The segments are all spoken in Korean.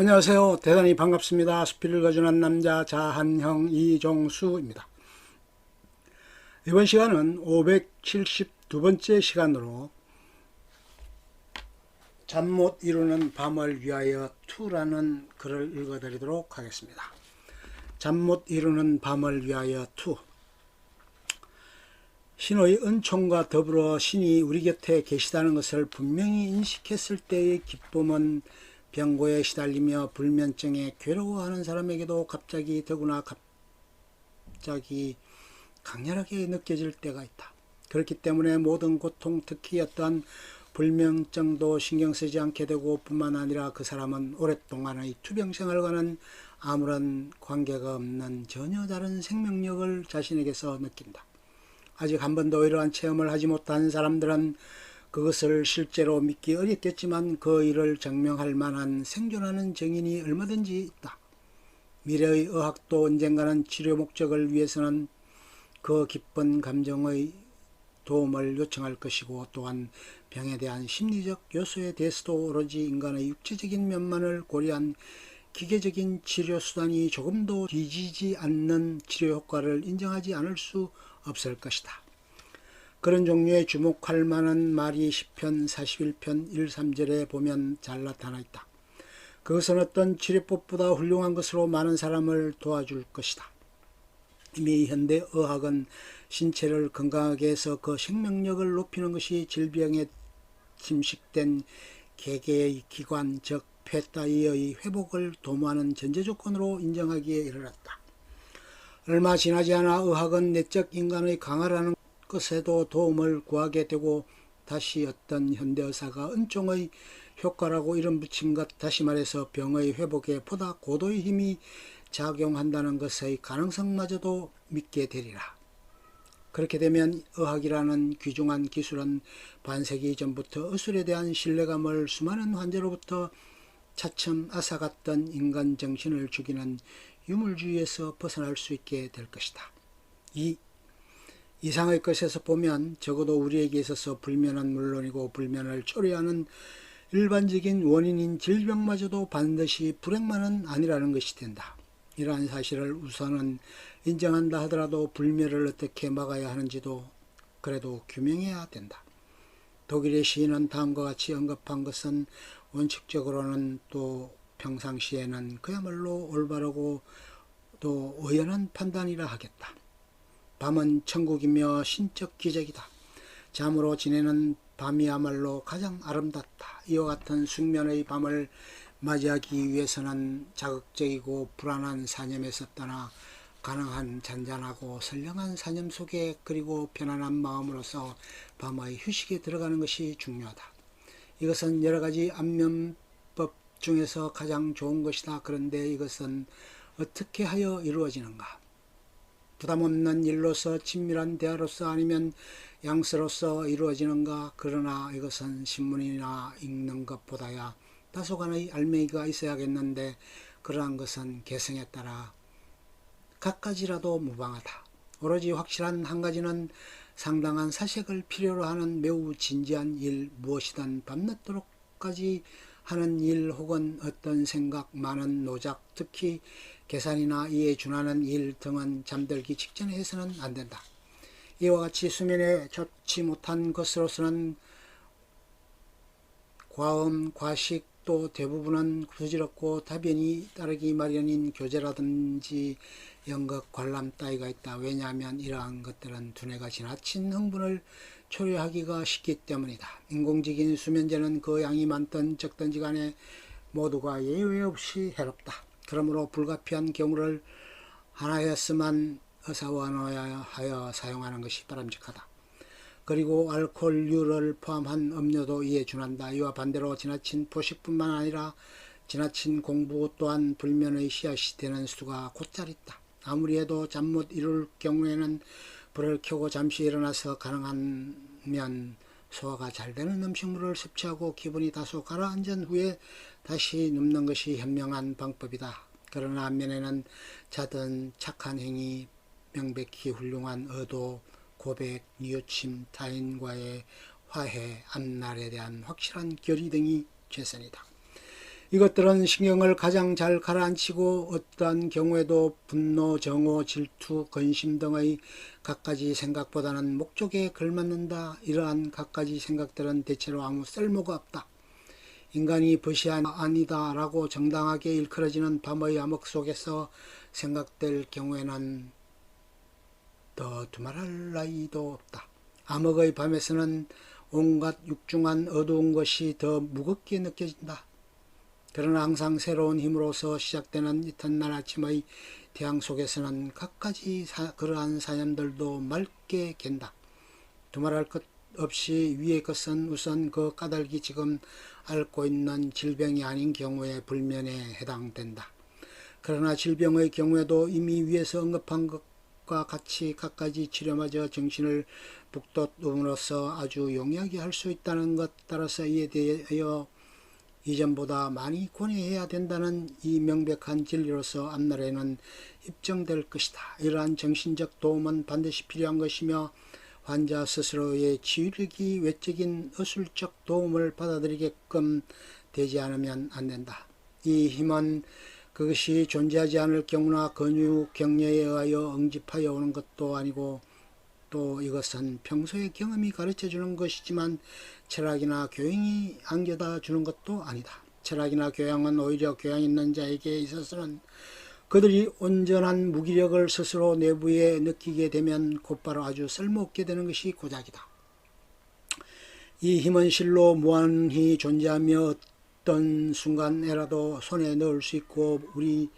안녕하세요. 대단히 반갑습니다. 수필을 거주한 남자 자한형 이종수입니다. 이번 시간은 572번째 시간으로 잠 못 이루는 밤을 위하여 2라는 글을 읽어드리도록 하겠습니다. 잠 못 이루는 밤을 위하여 2 신의 은총과 더불어 신이 우리 곁에 계시다는 것을 분명히 인식했을 때의 기쁨은 병고에 시달리며 불면증에 괴로워하는 사람에게도 갑자기 더구나 갑자기 강렬하게 느껴질 때가 있다. 그렇기 때문에 모든 고통, 특히 어떠한 불면증도 신경 쓰지 않게 되고 뿐만 아니라 그 사람은 오랫동안의 투병 생활과는 아무런 관계가 없는 전혀 다른 생명력을 자신에게서 느낀다. 아직 한 번도 이러한 체험을 하지 못한 사람들은 그것을 실제로 믿기 어렵겠지만 그 일을 증명할 만한 생존하는 증인이 얼마든지 있다. 미래의 의학도 언젠가는 치료 목적을 위해서는 그 기쁜 감정의 도움을 요청할 것이고 또한 병에 대한 심리적 요소에 대해서도 오로지 인간의 육체적인 면만을 고려한 기계적인 치료 수단이 조금도 뒤지지 않는 치료 효과를 인정하지 않을 수 없을 것이다. 그런 종류의 주목할 만한 말이 10편 41편 1, 3절에 보면 잘 나타나 있다. 그것은 어떤 치료법보다 훌륭한 것으로 많은 사람을 도와줄 것이다. 이미 현대 의학은 신체를 건강하게 해서 그 생명력을 높이는 것이 질병에 침식된 개개의 기관 즉 폐 따위의 회복을 도모하는 전제 조건으로 인정하기에 이르렀다. 얼마 지나지 않아 의학은 내적 인간의 강화라는 것에도 도움을 구하게 되고 다시 어떤 현대의사가 은총의 효과라고 이름 붙인 것 다시 말해서 병의 회복에 보다 고도의 힘이 작용한다는 것의 가능성마저도 믿게 되리라. 그렇게 되면 의학이라는 귀중한 기술은 반세기 전부터 의술에 대한 신뢰감을 수많은 환자로부터 차츰 앗아갔던 인간 정신을 죽이는 유물주의에서 벗어날 수 있게 될 것이다. 이 이상의 것에서 보면 적어도 우리에게 있어서 불면은 물론이고 불면을 초래하는 일반적인 원인인 질병마저도 반드시 불행만은 아니라는 것이 된다. 이러한 사실을 우선은 인정한다 하더라도 불멸을 어떻게 막아야 하는지도 그래도 규명해야 된다. 독일의 시인은 다음과 같이 언급한 것은 원칙적으로는 또 평상시에는 그야말로 올바르고 또 의연한 판단이라 하겠다. 밤은 천국이며 신적 기적이다. 잠으로 지내는 밤이야말로 가장 아름답다. 이와 같은 숙면의 밤을 맞이하기 위해서는 자극적이고 불안한 사념에서 떠나 가능한 잔잔하고 선량한 사념 속에 그리고 편안한 마음으로서 밤의 휴식에 들어가는 것이 중요하다. 이것은 여러 가지 안면법 중에서 가장 좋은 것이다. 그런데 이것은 어떻게 하여 이루어지는가? 부담 없는 일로서 친밀한 대화로서 아니면 양서로서 이루어지는가? 그러나 이것은 신문이나 읽는 것보다야 다소간의 알맹이가 있어야겠는데 그러한 것은 개성에 따라 갖가지라도 무방하다. 오로지 확실한 한 가지는 상당한 사색을 필요로 하는 매우 진지한 일 무엇이든 밤늦도록까지 하는 일 혹은 어떤 생각 많은 노작 특히 계산이나 이에 준하는 일 등은 잠들기 직전에 해서는 안 된다. 이와 같이 수면에 좋지 못한 것으로서는 과음, 과식, 또 대부분은 부질없고 답변이 따르기 마련인 교제라든지 연극, 관람 따위가 있다. 왜냐하면 이러한 것들은 두뇌가 지나친 흥분을 초래하기가 쉽기 때문이다. 인공적인 수면제는 그 양이 많든 적든지 간에 모두가 예외 없이 해롭다. 그러므로 불가피한 경우를 하나였으만 의사원하여 사용하는 것이 바람직하다. 그리고 알코올류를 포함한 음료도 이에 준한다. 이와 반대로 지나친 포식뿐만 아니라 지나친 공부 또한 불면의 씨앗이 되는 수가 곧잘 있다. 아무리 해도 잠 못 이룰 경우에는 불을 켜고 잠시 일어나서 가능하 면 소화가 잘 되는 음식물을 섭취하고 기분이 다소 가라앉은 후에 다시 눕는 것이 현명한 방법이다. 그러나 안면에는 자든 착한 행위, 명백히 훌륭한 의도, 고백, 뉘우침, 타인과의 화해, 앞날에 대한 확실한 결의 등이 최선이다. 이것들은 신경을 가장 잘 가라앉히고 어떠한 경우에도 분노, 정오, 질투, 근심 등의 갖가지 생각보다는 목적에 걸맞는다. 이러한 갖가지 생각들은 대체로 아무 쓸모가 없다. 인간이 벗이 아니다 라고 정당하게 일컬어지는 밤의 암흑 속에서 생각될 경우에는 더 두말할 나위도 없다. 암흑의 밤에서는 온갖 육중한 어두운 것이 더 무겁게 느껴진다. 그러나 항상 새로운 힘으로서 시작되는 이튿날 아침의 태양 속에서는 갖가지 사, 그러한 사념들도 맑게 갠다. 두말할 것 없이 위의 것은 우선 그 까닭이 지금 앓고 있는 질병이 아닌 경우에 불면에 해당된다. 그러나 질병의 경우에도 이미 위에서 언급한 것과 같이 갖가지 치료마저 정신을 북돋움으로써 아주 용이하게 할 수 있다는 것 따라서 이에 대하여 이전보다 많이 권해해야 된다는 이 명백한 진리로서 앞날에는 입증될 것이다. 이러한 정신적 도움은 반드시 필요한 것이며 환자 스스로의 치유력이 외적인 어술적 도움을 받아들이게끔 되지 않으면 안 된다. 이 힘은 그것이 존재하지 않을 경우나 근육 격려에 의하여 응집하여 오는 것도 아니고 또 이것은 평소의 경험이 가르쳐 주는 것이지만 철학이나 교양이 안겨다 주는 것도 아니다. 철학이나 교양은 오히려 교양 있는 자에게 있어서는 그들이 온전한 무기력을 스스로 내부에 느끼게 되면 곧바로 아주 쓸모없게 되는 것이 고작이다. 이 힘은 실로 무한히 존재하며 어떤 순간에라도 손에 넣을 수 있고 우리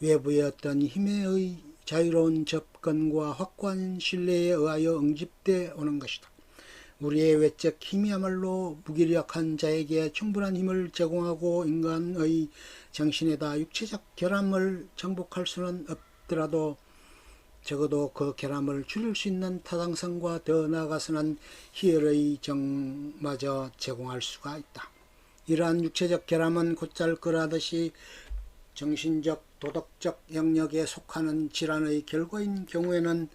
외부의 어떤 힘의 자유로운 접 근과 확고한 신뢰에 의하여 응집돼 오는 것이다. 우리의 외적 힘이야말로 무기력한 자에게 충분한 힘을 제공하고 인간의 정신에다 육체적 결함을 정복할 수는 없더라도 적어도 그 결함을 줄일 수 있는 타당성과 더 나아가서는 희열의 정마저 제공할 수가 있다. 이러한 육체적 결함은 곧잘 그라듯이 정신적 도덕적 영역에 속하는 질환의 결과인 경우에는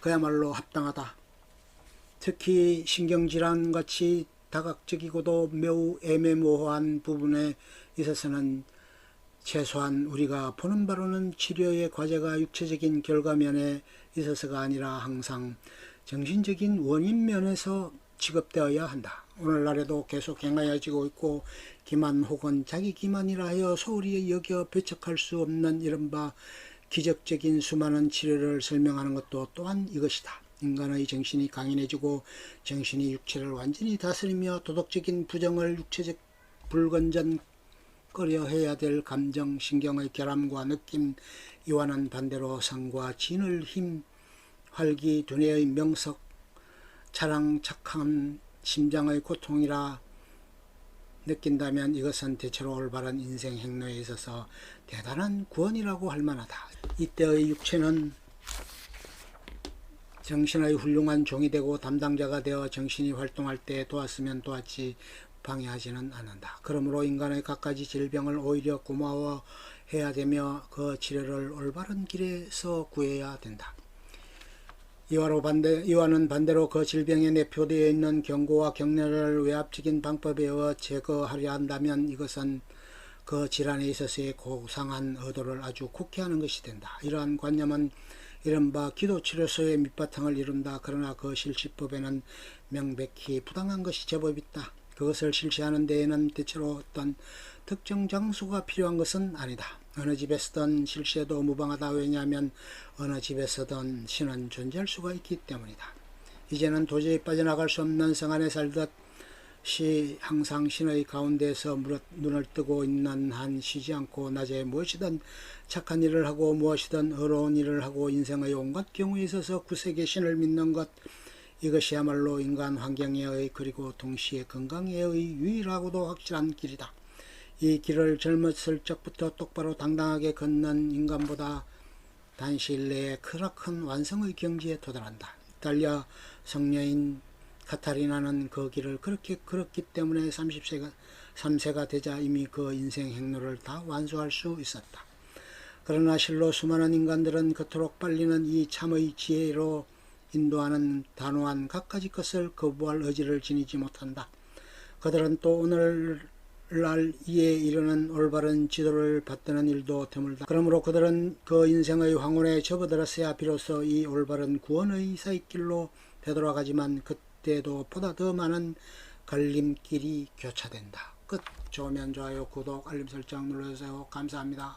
그야말로 합당하다. 특히 신경질환 같이 다각적이고도 매우 애매모호한 부분에 있어서는 최소한 우리가 보는 바로는 치료의 과제가 육체적인 결과면에 있어서가 아니라 항상 정신적인 원인 면에서 취급되어야 한다. 오늘날에도 계속 행하여지고 있고 기만 혹은 자기 기만이라 하여 소홀히 여겨 배척할 수 없는 이른바 기적적인 수많은 치료를 설명하는 것도 또한 이것이다. 인간의 정신이 강인해지고 정신이 육체를 완전히 다스리며 도덕적인 부정을 육체적 불건전 꺼려 해야 될 감정, 신경의 결함과 느낌, 이와는 반대로 성과 진을 힘, 활기, 두뇌의 명석, 차랑 착한 심장의 고통이라 느낀다면 이것은 대체로 올바른 인생 행로에 있어서 대단한 구원이라고 할 만하다. 이때의 육체는 정신의 훌륭한 종이 되고 담당자가 되어 정신이 활동할 때 도왔으면 도왔지 방해하지는 않는다. 그러므로 인간의 갖가지 질병을 오히려 고마워해야 되며 그 치료를 올바른 길에서 구해야 된다. 이와로 반대, 이와는 반대로 그 질병에 내표되어 있는 경고와 격려를 외압적인 방법에 의해 제거하려 한다면 이것은 그 질환에 있어서의 고상한 의도를 아주 국해하는 것이 된다. 이러한 관념은 이른바 기도치료소의 밑바탕을 이룬다. 그러나 그 실시법에는 명백히 부당한 것이 제법 있다. 그것을 실시하는 데에는 대체로 어떤 특정 장소가 필요한 것은 아니다. 어느 집에서든 실시해도 무방하다. 왜냐하면 어느 집에서든 신은 존재할 수가 있기 때문이다. 이제는 도저히 빠져나갈 수 없는 성 안에 살듯 시 항상 신의 가운데서 눈을 뜨고 있는 한 쉬지 않고 낮에 무엇이든 착한 일을 하고 무엇이든 어려운 일을 하고 인생의 온갖 경우에 있어서 구세계 신을 믿는 것 이것이야말로 인간 환경에 의 그리고 동시에 건강에 의 유일하고도 확실한 길이다. 이 길을 젊었을 적부터 똑바로 당당하게 걷는 인간보다 단시일 내에 크나큰 완성의 경지에 도달한다. 이탈리아 성녀인 카타리나는 그 길을 그렇게 걸었기 때문에 30세가 3세가 되자 이미 그 인생 행로를 다 완수할 수 있었다. 그러나 실로 수많은 인간들은 그토록 빨리는 이 참의 지혜로 인도하는 단호한 갖가지 것을 거부할 의지를 지니지 못한다. 그들은 또 오늘 날 이에 이르는 올바른 지도를 받드는 일도 드물다. 그러므로 그들은 그 인생의 황혼에 접어들었어야 비로소 이 올바른 구원의 사익길로 되돌아가지만 그때도 보다 더 많은 걸림길이 교차된다. 끝. 좋으면 좋아요, 구독, 알림 설정 눌러주세요. 감사합니다.